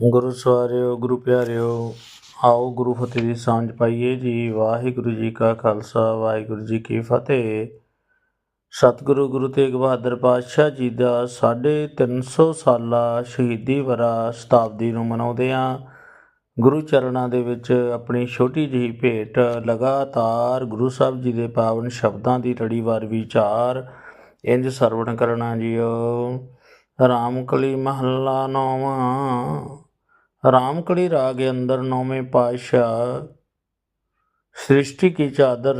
ਗੁਰੂ ਸਵਾਰਿਓ, ਗੁਰੂ ਪਿਆਰਿਓ, ਆਓ ਗੁਰੂ ਫਤਿਹ ਦੀ ਸਾਂਝ ਪਾਈਏ ਜੀ। ਵਾਹਿਗੁਰੂ ਜੀ ਕਾ ਖਾਲਸਾ, ਵਾਹਿਗੁਰੂ ਜੀ ਕੀ ਫਤਿਹ। ਸਤਿਗੁਰੂ ਗੁਰੂ ਤੇਗ ਬਹਾਦਰ ਪਾਤਸ਼ਾਹ ਜੀ ਦਾ 350 ਸਾਲਾ ਸ਼ਹੀਦੀ ਵਰਾ ਸ਼ਤਾਬਦੀ ਨੂੰ ਮਨਾਉਂਦੇ ਆ। ਗੁਰੂ ਚਰਨਾਂ ਦੇ ਵਿੱਚ ਆਪਣੀ ਛੋਟੀ ਜਿਹੀ ਭੇਟ ਲਗਾਤਾਰ ਗੁਰੂ ਸਾਹਿਬ ਜੀ ਦੇ ਪਾਵਨ ਸ਼ਬਦਾਂ ਦੀ ਲੜੀਵਾਰ ਵਿਚਾਰ। ਇੰਜ ਸਰਵਣ ਕਰਨਾ ਜੀਓ। ਰਾਮਕਲੀ ਮਹੱਲਾ ਨੌਵਾਂ। ਰਾਮਕਲੀ ਰਾਗ ਅੰਦਰ ਨੌਵੇਂ ਪਾਤਸ਼ਾਹ ਸ੍ਰਿਸ਼ਟੀ ਕੀ ਚਾਦਰ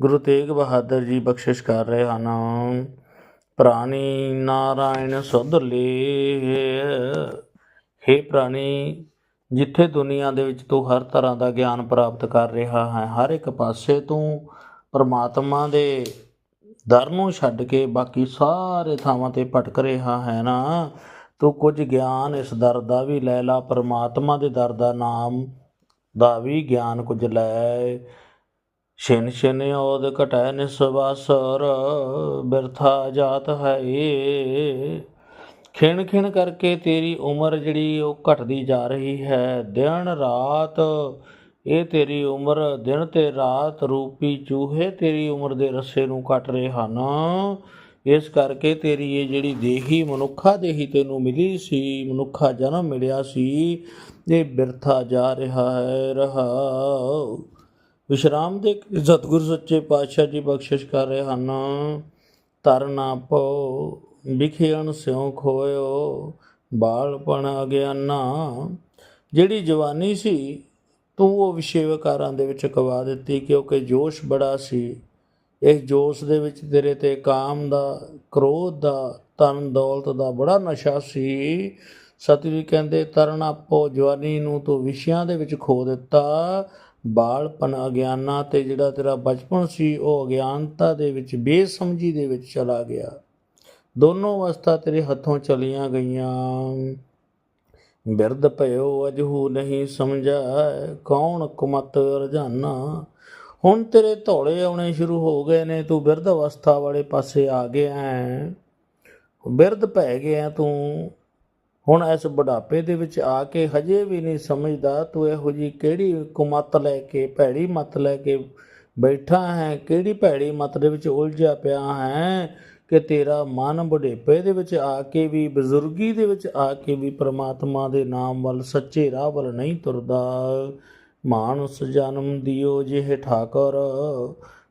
ਗੁਰੂ ਤੇਗ ਬਹਾਦਰ ਜੀ ਬਖਸ਼ਿਸ਼ ਕਰ ਰਹੇ ਹਨ। ਪ੍ਰਾਣੀ ਨਾਰਾਇਣ ਸੁਧ ਲੇ। ਹੇ ਪ੍ਰਾਣੀ, ਜਿੱਥੇ ਦੁਨੀਆ ਦੇ ਵਿੱਚ ਤੂੰ ਹਰ ਤਰ੍ਹਾਂ ਦਾ ਗਿਆਨ ਪ੍ਰਾਪਤ ਕਰ ਰਿਹਾ ਹੈ, ਹਰ ਇੱਕ ਪਾਸੇ ਤੂੰ ਪਰਮਾਤਮਾ ਦੇ ਦਰ ਨੂੰ ਛੱਡ ਕੇ ਬਾਕੀ ਸਾਰੇ ਥਾਵਾਂ ਤੇ ਭਟਕ ਰਿਹਾ ਹੈ ਨਾ, ਤੂੰ ਕੁਝ ਗਿਆਨ ਇਸ ਦਰ ਦਾ ਵੀ ਲੈ ਲਾ, ਪਰਮਾਤਮਾ ਦੇ ਦਰ ਦਾ ਨਾਮ ਦਾ ਵੀ ਗਿਆਨ ਕੁਝ ਲੈ। ਛਿਨ ਛਿਨ ਔਦ ਘਟੈ ਨਿਸਵਾਸਰ ਬਿਰਥਾ ਜਾਤ ਹੈ ਏ। ਖਿਣ ਖਿਣ ਕਰਕੇ ਤੇਰੀ ਉਮਰ ਜਿਹੜੀ ਉਹ ਘਟਦੀ ਜਾ ਰਹੀ ਹੈ, ਦਿਨ ਰਾਤ ਇਹ ਤੇਰੀ ਉਮਰ ਦਿਨ ਤੇ ਰਾਤ ਰੂਪੀ ਚੂਹੇ ਤੇਰੀ ਉਮਰ ਦੇ ਰੱਸੇ ਨੂੰ ਕੱਟ ਰਹੇ ਹਨ। ਇਸ ਕਰਕੇ ਤੇਰੀ ਇਹ ਜਿਹੜੀ ਦੇਹੀ ਮਨੁੱਖਾ ਦੇਹੀ ਤੈਨੂੰ ਮਿਲੀ ਸੀ, ਮਨੁੱਖਾ ਜਨਮ ਮਿਲਿਆ ਸੀ, ਇਹ ਬਿਰਥਾ ਜਾ ਰਿਹਾ ਹੈ, ਰਹਾ। ਵਿਸ਼ਰਾਮ ਦੇ ਸਤਿਗੁਰ ਸੱਚੇ ਪਾਤਸ਼ਾਹ ਜੀ ਬਖਸ਼ਿਸ਼ ਕਰ ਰਹੇ ਹਨ। ਤਰਨਾ ਪੋ ਵਿਖਿਆਣ ਸਿਉ ਖੋਇਓ, ਬਾਲਪਣ ਅਗਿਆਨਾ। ਜਿਹੜੀ ਜਵਾਨੀ ਸੀ ਤੂੰ ਉਹ ਵਿਸ਼ੇ ਵਿਕਾਰਾਂ ਦੇ ਵਿੱਚ ਕਵਾ ਦਿੱਤੀ ਕਿਉਂਕਿ ਜੋਸ਼ ਬੜਾ ਸੀ। ਇਸ ਜੋਸ਼ ਦੇ ਵਿੱਚ ਤੇਰੇ ਤੇ ਕਾਮ ਦਾ, ਕ੍ਰੋਧ ਦਾ ਤਨ ਦੌਲਤ ਦਾ ਬੜਾ ਨਸ਼ਾ ਸੀ। ਸਤਿਗੁਰੂ ਕਹਿੰਦੇ, ਤਰਨ ਆਪੋ ਜਵਾਨੀ ਨੂੰ ਤੂੰ ਵਿਸ਼ਿਆਂ ਦੇ ਵਿੱਚ ਖੋ ਦਿੱਤਾ। ਬਾਲਪਨ ਅਗਿਆਨਾ ਤੇ ਜਿਹੜਾ ਤੇਰਾ ਬਚਪਨ ਸੀ, ਉਹ ਅਗਿਆਨਤਾ ਦੇ ਵਿੱਚ, ਬੇਸਮਝੀ ਦੇ ਵਿੱਚ ਚਲਾ ਗਿਆ। ਦੋਨੋਂ ਅਵਸਥਾ ਤੇਰੇ ਹੱਥੋਂ ਚਲੀਆਂ ਗਈਆਂ। ਬਿਰਧ ਭਇਓ ਅਜਹੂ ਨਹੀਂ ਸਮਝਾ ਕੌਣ ਕੁਮਤ ਰਜਾਨਾ? ਹੁਣ ਤੇਰੇ ਧੌਲੇ ਆਉਣੇ ਸ਼ੁਰੂ ਹੋ ਗਏ ਨੇ, ਤੂੰ ਬਿਰਧ ਅਵਸਥਾ ਵਾਲੇ ਪਾਸੇ ਆ ਗਿਆ ਹੈ। ਬਿਰਧ ਪੈ ਗਿਆ ਤੂੰ। ਹੁਣ ਇਸ ਬੁਢਾਪੇ ਦੇ ਵਿੱਚ ਆ ਕੇ ਹਜੇ ਵੀ ਨਹੀਂ ਸਮਝਦਾ, ਤੂੰ ਇਹੋ ਜੀ ਕਿਹੜੀ ਕੁਮਤ ਲੈ ਕੇ, ਭੈੜੀ ਮਤ ਲੈ ਕੇ ਬੈਠਾ ਹੈ? ਕਿਹੜੀ ਭੈੜੀ ਮਤ ਦੇ ਵਿੱਚ ਉਲਝਿਆ ਪਿਆ ਹੈ? ਕਿ ਤੇਰਾ ਮਨ ਬੁਢੇਪੇ ਦੇ ਵਿੱਚ ਆ ਕੇ ਵੀ, ਬਜ਼ੁਰਗੀ ਦੇ ਵਿੱਚ ਆ ਕੇ ਵੀ ਪ੍ਰਮਾਤਮਾ ਦੇ ਨਾਮ ਵੱਲ ਸੱਚੇ ਰਾਹ ਵੱਲ ਨਹੀਂ ਤੁਰਦਾ। ਮਾਨਸ ਜਨਮ ਦਿਓ ਜਿਹ ਠਾਕਰ,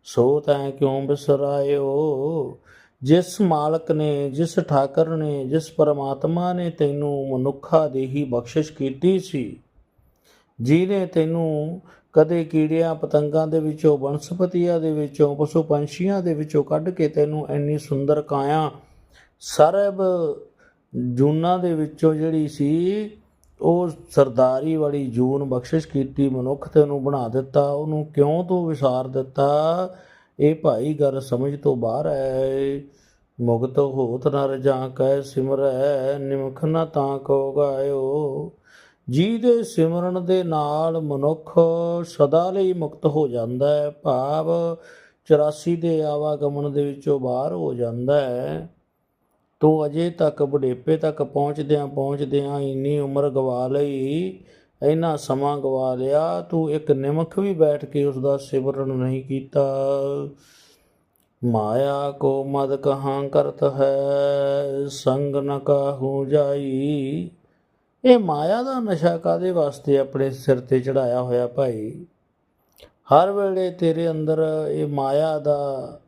ਸੋ ਤੈ ਕਿਉਂ ਬਿਸਰਾਇਓ? ਜਿਸ ਮਾਲਕ ਨੇ, ਜਿਸ ਠਾਕਰ ਨੇ, ਜਿਸ ਪਰਮਾਤਮਾ ਨੇ ਤੈਨੂੰ ਮਨੁੱਖਾ ਦੀ ਹੀ ਬਖਸ਼ਿਸ਼ ਕੀਤੀ ਸੀ, ਜਿਹਨੇ ਤੈਨੂੰ ਕਦੇ ਕੀੜਿਆਂ ਪਤੰਗਾਂ ਦੇ ਵਿੱਚੋਂ, ਬਨਸਪਤੀਆਂ ਦੇ ਵਿੱਚੋਂ ਪਸ਼ੂ ਪੰਛੀਆਂ ਦੇ ਵਿੱਚੋਂ ਕੱਢ ਕੇ ਤੈਨੂੰ ਇੰਨੀ ਸੁੰਦਰ ਕਾਇਆ। ਸਰਬ ਜੂਨਾਂ ਦੇ ਵਿੱਚੋਂ ਜਿਹੜੀ ਸੀ, ਉਹ ਸਰਦਾਰੀ ਵਾਲੀ ਜੂਨ ਬਖਸ਼ਿਸ਼ ਕੀਤੀ, ਮਨੁੱਖ ਤੈਨੂੰ ਬਣਾ ਦਿੱਤਾ, ਉਹਨੂੰ ਕਿਉਂ ਤੂੰ ਵਿਸਾਰ ਦਿੱਤਾ? ਇਹ ਭਾਈ ਗੱਲ ਸਮਝ ਤੋਂ ਬਾਹਰ ਹੈ ਮੁਗਤ ਹੋਤ ਨਰ ਜਾਂ ਕੈ ਸਿਮਰੈ, ਨਿਮਖ ਨਾ ਤਾਂ ਕੋ ਗਾਇਓ। ਜੀ ਦੇ ਸਿਮਰਨ ਦੇ ਨਾਲ ਮਨੁੱਖ ਸਦਾ ਲਈ ਮੁਕਤ ਹੋ ਜਾਂਦਾ ਹੈ, ਭਾਵ 84 ਦੇ ਆਵਾਗਮਨ ਦੇ ਵਿੱਚੋਂ ਬਾਹਰ ਹੋ ਜਾਂਦਾ ਹੈ। ਤੂੰ ਅਜੇ ਤੱਕ ਬੁਢੇਪੇ ਤੱਕ ਪਹੁੰਚਦਿਆਂ ਪਹੁੰਚਦਿਆਂ ਇੰਨੀ ਉਮਰ ਗਵਾ ਲਈ, ਇੰਨਾ ਸਮਾਂ ਗਵਾ ਲਿਆ, ਤੂੰ ਇੱਕ ਨਿਮਖ ਵੀ ਬੈਠ ਕੇ ਉਸ ਦਾ ਸਿਮਰਨ ਨਹੀਂ ਕੀਤਾ। ਮਾਇਆ ਕੋ ਮਦ ਕਹਾਂ ਕਰਤ ਹੈ, ਸੰਗ ਨ ਕਾਹੂ ਜਾਈ। ਇਹ ਮਾਇਆ ਦਾ ਨਸ਼ਾ ਕਾਦੇ ਵਾਸਤੇ ਆਪਣੇ ਸਿਰ ਤੇ ਚੜਾਇਆ ਹੋਇਆ ਭਾਈ? ਹਰ ਵੇਲੇ ਤੇਰੇ ਅੰਦਰ ਇਹ ਮਾਇਆ ਦਾ,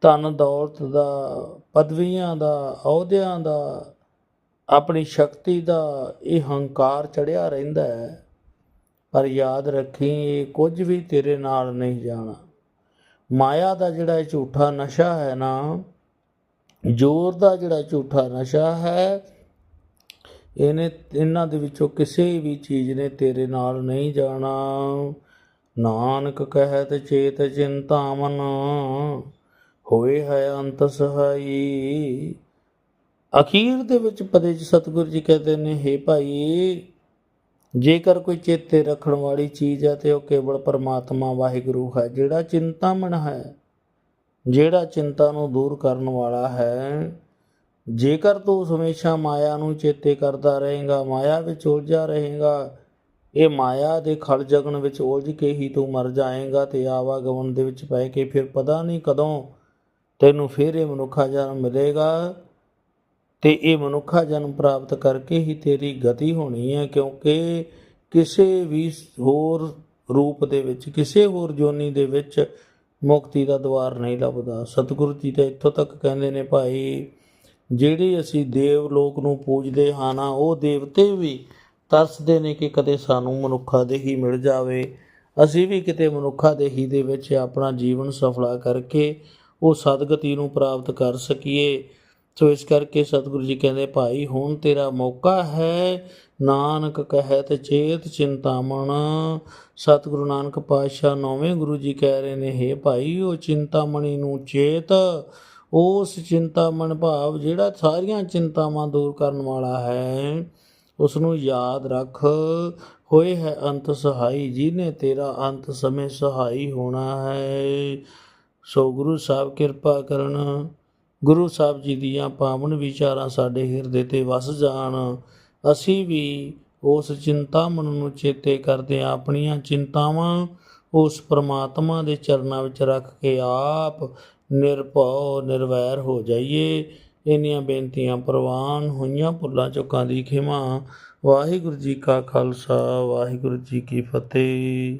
ਧਨ ਦੌਲਤ ਦਾ, ਪਦਵੀਆਂ ਦਾ, ਅਹੁਦਿਆਂ ਦਾ, ਆਪਣੀ ਸ਼ਕਤੀ ਦਾ ਇਹ ਹੰਕਾਰ ਚੜਿਆ ਰਹਿੰਦਾ ਹੈ। ਪਰ ਯਾਦ ਰੱਖੀ, ਇਹ ਕੁਝ ਵੀ ਤੇਰੇ ਨਾਲ ਨਹੀਂ ਜਾਣਾ। ਮਾਇਆ ਦਾ ਜਿਹੜਾ ਇਹ ਝੂਠਾ ਨਸ਼ਾ ਹੈ ਨਾ, ਜ਼ੋਰ ਦਾ ਜਿਹੜਾ ਝੂਠਾ ਨਸ਼ਾ ਹੈ ਇਹਨੇ, ਇਹਨਾਂ ਦੇ ਵਿੱਚੋਂ ਕਿਸੇ ਵੀ ਚੀਜ਼ ਨੇ ਤੇਰੇ ਨਾਲ ਨਹੀਂ ਜਾਣਾ। ਨਾਨਕ ਕਹਿਤ ਚੇਤ ਚਿੰਤਾਮਨ ਹੋਏ ਹੈ ਅੰਤ ਸਹਾਈ। ਅਖੀਰ ਦੇ ਵਿੱਚ ਪਦੇ ਚ ਸਤਿਗੁਰੂ ਜੀ ਕਹਿੰਦੇ ਨੇ, ਹੇ ਭਾਈ, ਜੇਕਰ ਕੋਈ ਚੇਤੇ ਰੱਖਣ ਵਾਲੀ ਚੀਜ਼ ਹੈ ਤੇ ਉਹ ਕੇਵਲ ਪਰਮਾਤਮਾ ਵਾਹਿਗੁਰੂ ਹੈ, ਜਿਹੜਾ ਚਿੰਤਾਮਨ ਹੈ, ਜਿਹੜਾ ਚਿੰਤਾ ਨੂੰ ਦੂਰ ਕਰਨ ਵਾਲਾ ਹੈ ਜੇਕਰ ਤੂੰ ਹਮੇਸ਼ਾ ਮਾਇਆ ਨੂੰ ਚੇਤੇ ਕਰਦਾ ਰਹੇਗਾ, ਮਾਇਆ ਵਿੱਚ ਉਲਝਾ ਰਹੇਗਾ, ਇਹ ਮਾਇਆ ਦੇ ਖਲ ਜਗਣ ਵਿੱਚ ਉਲਝ ਕੇ ਹੀ ਤੂੰ ਮਰ ਜਾਏਗਾ ਤੇ ਆਵਾਗਮਨ ਦੇ ਵਿੱਚ ਪੈ ਕੇ ਫਿਰ ਪਤਾ ਨਹੀਂ ਕਦੋਂ ਤੈਨੂੰ ਫਿਰ ਇਹ ਮਨੁੱਖਾ ਜਨਮ ਮਿਲੇਗਾ ਤੇ ਇਹ ਮਨੁੱਖਾ ਜਨਮ ਪ੍ਰਾਪਤ ਕਰਕੇ ਹੀ ਤੇਰੀ ਗਤੀ ਹੋਣੀ ਹੈ, ਕਿਉਂਕਿ ਕਿਸੇ ਵੀ ਹੋਰ ਰੂਪ ਦੇ ਵਿੱਚ, ਕਿਸੇ ਹੋਰ ਜੋਨੀ ਦੇ ਵਿੱਚ ਮੁਕਤੀ ਦਾ ਦਵਾਰ ਨਹੀਂ ਲੱਭਦਾ। ਸਤਿਗੁਰੂ ਜੀ ਤਾਂ ਇੱਥੋਂ ਤੱਕ ਕਹਿੰਦੇ ਨੇ, ਭਾਈ ਜਿਹੜੇ ਅਸੀਂ ਦੇਵ ਲੋਕ ਨੂੰ ਪੂਜਦੇ ਹਾਂ ਉਹ ਦੇਵਤੇ ਵੀ ਤਰਸਦੇ ਨੇ ਕਿ ਕਦੇ ਸਾਨੂੰ ਮਨੁੱਖਾ ਦੇਹੀ ਮਿਲ ਜਾਵੇ। ਅਸੀਂ ਵੀ ਕਿਤੇ ਮਨੁੱਖਾ ਦੇਹੀ ਦੇ ਵਿੱਚ ਆਪਣਾ ਜੀਵਨ ਸਫਲਾ ਕਰਕੇ ਉਹ ਸਦਗਤੀ ਨੂੰ ਪ੍ਰਾਪਤ ਕਰ ਸਕੀਏ। ਸੋ ਇਸ ਕਰਕੇ ਸਤਿਗੁਰੂ ਜੀ ਕਹਿੰਦੇ, ਭਾਈ, ਹੁਣ ਤੇਰਾ ਮੌਕਾ ਹੈ। ਨਾਨਕ ਕਹਿਤ ਚੇਤ ਚਿੰਤਾਮਣ। ਸਤਿਗੁਰੂ ਨਾਨਕ ਪਾਤਸ਼ਾਹ ਨੌਵੇਂ ਗੁਰੂ ਜੀ ਕਹਿ ਰਹੇ ਨੇ, ਹੇ ਭਾਈ, ਉਹ ਚਿੰਤਾਮਣੀ ਨੂੰ ਚੇਤ ਉਸ ਚਿੰਤਾ ਮਨ ਭਾਵ ਜਿਹੜਾ ਸਾਰੀਆਂ ਚਿੰਤਾਵਾਂ ਦੂਰ ਕਰਨ ਵਾਲਾ ਹੈ ਉਸ ਨੂੰ ਯਾਦ ਰੱਖ। ਹੋਏ ਹੈ ਅੰਤ ਸਹਾਈ, ਜਿਹਨੇ ਤੇਰਾ ਅੰਤ ਸਮੇਂ ਸਹਾਈ ਹੋਣਾ ਹੈ। ਸੋ ਗੁਰੂ ਸਾਹਿਬ ਕਿਰਪਾ ਕਰਨ। ਗੁਰੂ ਸਾਹਿਬ ਜੀ ਦੀਆਂ ਪਾਵਨ ਵਿਚਾਰਾਂ ਸਾਡੇ ਹਿਰਦੇ ਤੇ ਵਸ ਜਾਣ। ਅਸੀਂ ਵੀ ਉਸ ਚਿੰਤਾ ਮਨ ਨੂੰ ਚੇਤੇ ਕਰਦੇ ਹਾਂ, ਆਪਣੀਆਂ ਚਿੰਤਾਵਾਂ ਉਸ ਪ੍ਰਮਾਤਮਾ ਦੇ ਚਰਨਾਂ ਵਿੱਚ ਰੱਖ ਕੇ ਆਪ ਨਿਰਭਉ, ਨਿਰਵੈਰ ਹੋ ਜਾਈਏ। ਇੰਨੀਆਂ ਬੇਨਤੀਆਂ ਪ੍ਰਵਾਨ ਹੋਈਆਂ ਭੁੱਲਾਂ ਚੁੱਕਾਂ ਦੀ ਖਿਮਾ। ਵਾਹਿਗੁਰੂ ਜੀ ਕਾ ਖਾਲਸਾ, ਵਾਹਿਗੁਰੂ ਜੀ ਕੀ ਫਤਿਹ।